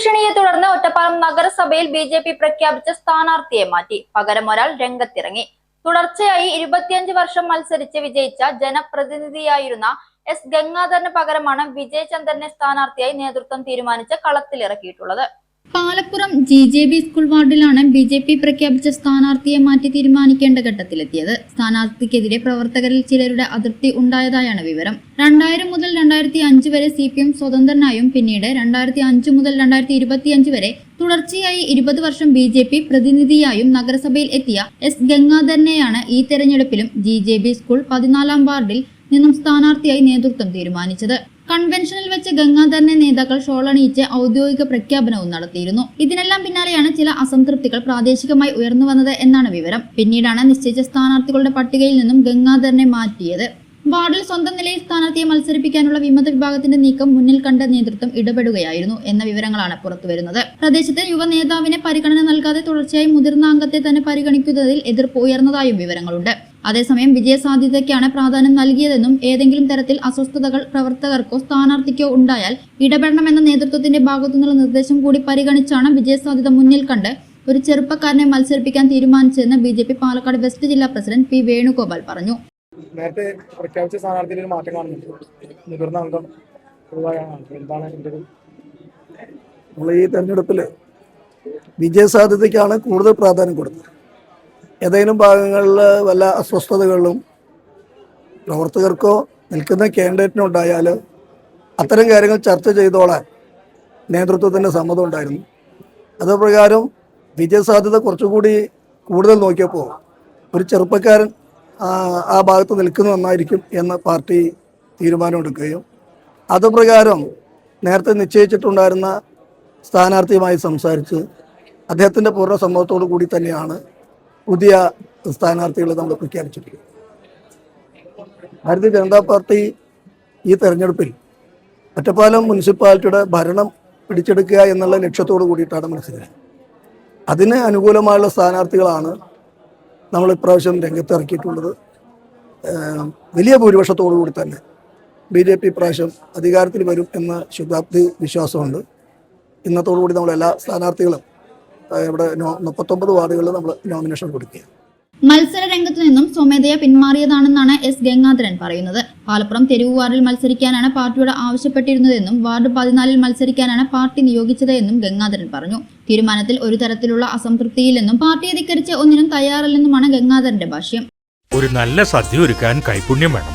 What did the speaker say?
ഭീഷണിയെ തുടർന്ന് ഒറ്റപ്പാലം നഗരസഭയിൽ ബി ജെ പി പ്രഖ്യാപിച്ച സ്ഥാനാർത്ഥിയെ മാറ്റി. പകരം ഒരാൾ രംഗത്തിറങ്ങി. തുടർച്ചയായി ഇരുപത്തിയഞ്ച് വർഷം മത്സരിച്ച് വിജയിച്ച ജനപ്രതിനിധിയായിരുന്ന എസ് ഗംഗാധരന് പകരമാണ് വിജയചന്ദ്രനെ സ്ഥാനാർത്ഥിയായി നേതൃത്വം തീരുമാനിച്ച് കളത്തിലിറക്കിയിട്ടുള്ളത്. Palappuram G J B school വാർഡിലാണ് ബി ജെ പി പ്രഖ്യാപിച്ച സ്ഥാനാർത്ഥിയെ മാറ്റി തീരുമാനിക്കേണ്ട ഘട്ടത്തിലെത്തിയത്. സ്ഥാനാർത്ഥിക്കെതിരെ പ്രവർത്തകരിൽ ചിലരുടെ അതൃപ്തി ഉണ്ടായതായാണ് വിവരം. രണ്ടായിരം മുതൽ രണ്ടായിരത്തി അഞ്ച് വരെ സി പി എം സ്വതന്ത്രനായും പിന്നീട് രണ്ടായിരത്തി അഞ്ച് മുതൽ രണ്ടായിരത്തി ഇരുപത്തിയഞ്ച് വരെ തുടർച്ചയായി ഇരുപത് വർഷം ബി ജെ പി പ്രതിനിധിയായും നഗരസഭയിൽ എത്തിയ എസ് ഗംഗാധരനെയാണ് ഈ തെരഞ്ഞെടുപ്പിലും ജി ജെ ബി സ്കൂൾ പതിനാലാം വാർഡിൽ നിന്നും സ്ഥാനാർത്ഥിയായി നേതൃത്വം തീരുമാനിച്ചത്. കൺവെൻഷനിൽ വെച്ച് ഗംഗാധരനെ നേതാക്കൾ ഷോളണിയിച്ച് ഔദ്യോഗിക പ്രഖ്യാപനവും നടത്തിയിരുന്നു. ഇതിനെല്ലാം പിന്നാലെയാണ് ചില അസംതൃപ്തികൾ പ്രാദേശികമായി ഉയർന്നു വന്നത് എന്നാണ് വിവരം. പിന്നീടാണ് നിശ്ചയിച്ച സ്ഥാനാർത്ഥികളുടെ പട്ടികയിൽ നിന്നും ഗംഗാധരനെ മാറ്റിയത്. വാർഡിൽ സ്വന്തം നിലയിൽ സ്ഥാനാർത്ഥിയെ മത്സരിപ്പിക്കാനുള്ള വിമത വിഭാഗത്തിന്റെ നീക്കം മുന്നിൽ കണ്ട നേതൃത്വം ഇടപെടുകയായിരുന്നു എന്ന വിവരങ്ങളാണ് പുറത്തുവരുന്നത് പ്രദേശത്തെ യുവ നേതാവിനെ പരിഗണന നൽകാതെ തുടർച്ചയായി മുതിർന്ന അംഗത്തെ തന്നെ പരിഗണിക്കുന്നതിൽ എതിർപ്പ് ഉയർന്നതായും വിവരങ്ങളുണ്ട്. അതേസമയം വിജയസാധ്യതയ്ക്കാണ് പ്രാധാന്യം നൽകിയതെന്നും ഏതെങ്കിലും തരത്തിൽ അസ്വസ്ഥതകൾ പ്രവർത്തകർക്കോ സ്ഥാനാർത്ഥിക്കോ ഉണ്ടായാൽ ഇടപെടണമെന്ന നേതൃത്വത്തിന്റെ ഭാഗത്തുനിന്നുള്ള നിർദ്ദേശം കൂടി പരിഗണിച്ചാണ് വിജയസാധ്യത മുന്നിൽ കണ്ട് ഒരു ചെറുപ്പക്കാരനെ മത്സരിപ്പിക്കാൻ തീരുമാനിച്ചതെന്ന് B J P Palakkad west ജില്ലാ പ്രസിഡന്റ് പി വേണുഗോപാൽ പറഞ്ഞു. നേരത്തെ പ്രഖ്യാപിച്ച സ്ഥാനാർത്ഥിയിൽ ഒരു മാറ്റം കാണുന്നുണ്ട്. മുതിർന്ന അംഗം ഒഴിവാകാനാണ് എന്താണ് എന്റെ നമ്മൾ ഈ തെരഞ്ഞെടുപ്പിൽ വിജയസാധ്യതയ്ക്കാണ് കൂടുതൽ പ്രാധാന്യം കൊടുത്തത്. ഏതെങ്കിലും ഭാഗങ്ങളിൽ വല്ല അസ്വസ്ഥതകളും പ്രവർത്തകർക്കോ നിൽക്കുന്ന കാൻഡിഡേറ്റിനോ ഉണ്ടായാൽ അത്തരം കാര്യങ്ങൾ ചർച്ച ചെയ്തോളാൻ നേതൃത്വത്തിന്റെ സമ്മതം ഉണ്ടായിരുന്നു. അതുപ്രകാരം വിജയസാധ്യത കുറച്ചുകൂടി കൂടുതൽ നോക്കിയപ്പോൾ ഒരു ചെറുപ്പക്കാരൻ ആ, ഭാഗത്ത് നിൽക്കുന്ന നന്നായിരിക്കും എന്ന് പാർട്ടി തീരുമാനമെടുക്കുകയും അതുപ്രകാരം നേരത്തെ നിശ്ചയിച്ചിട്ടുണ്ടായിരുന്ന സ്ഥാനാർത്ഥിയുമായി സംസാരിച്ച് അദ്ദേഹത്തിന്റെ പൂർണ സമ്മതത്തോടു കൂടി തന്നെയാണ് പുതിയ സ്ഥാനാർത്ഥികളെ നമ്മൾ പ്രഖ്യാപിച്ചിട്ടുണ്ട് ഭാരതീയ ജനതാ പാർട്ടി ഈ തെരഞ്ഞെടുപ്പിൽ ഒറ്റപ്പാലം മുനിസിപ്പാലിറ്റിയുടെ ഭരണം പിടിച്ചെടുക്കുക എന്നുള്ള ലക്ഷ്യത്തോടു കൂടിയിട്ടാണ് മത്സരിക്കുന്നത് അതിന് അനുകൂലമായുള്ള സ്ഥാനാർത്ഥികളാണ് നമ്മൾ ഇപ്രാവശ്യം രംഗത്തിറക്കിയിട്ടുള്ളത്. വലിയ ഭൂരിപക്ഷത്തോടു കൂടി തന്നെ ബി ജെ പി ഇപ്രാവശ്യം അധികാരത്തിൽ വരും എന്ന ശുഭാപ്തി വിശ്വാസമുണ്ട്. ഇന്നത്തോടുകൂടി നമ്മൾ എല്ലാ സ്ഥാനാർത്ഥികളും ഇവിടെ മുപ്പത്തൊമ്പത് വാർഡുകളിൽ നമ്മൾ നോമിനേഷൻ കൊടുക്കുക മത്സര രംഗത്തു നിന്നും സ്വമേധയ പിന്മാറിയതാണെന്നാണ് എസ് ഗംഗാധരൻ പറയുന്നത്. പാലപ്പുറം തെരുവ് വാർഡിൽ മത്സരിക്കാനാണ് പാർട്ടിയോട് ആവശ്യപ്പെട്ടിരുന്നതെന്നും വാർഡ് പതിനാലിൽ മത്സരിക്കാനാണ് പാർട്ടി നിയോഗിച്ചത് എന്നും ഗംഗാധരൻ പറഞ്ഞു. തീരുമാനത്തിൽ ഒരു തരത്തിലുള്ള അസംതൃപ്തിയില്ലെന്നും പാർട്ടിയെ ധിക്കരിച്ച് ഒന്നിനും തയ്യാറല്ലെന്നുമാണ് ഗംഗാധരന്റെ ഭാഷ്യം. ഒരു നല്ല സദ്യ ഒരുക്കാൻ കൈപുണ്യം വേണം.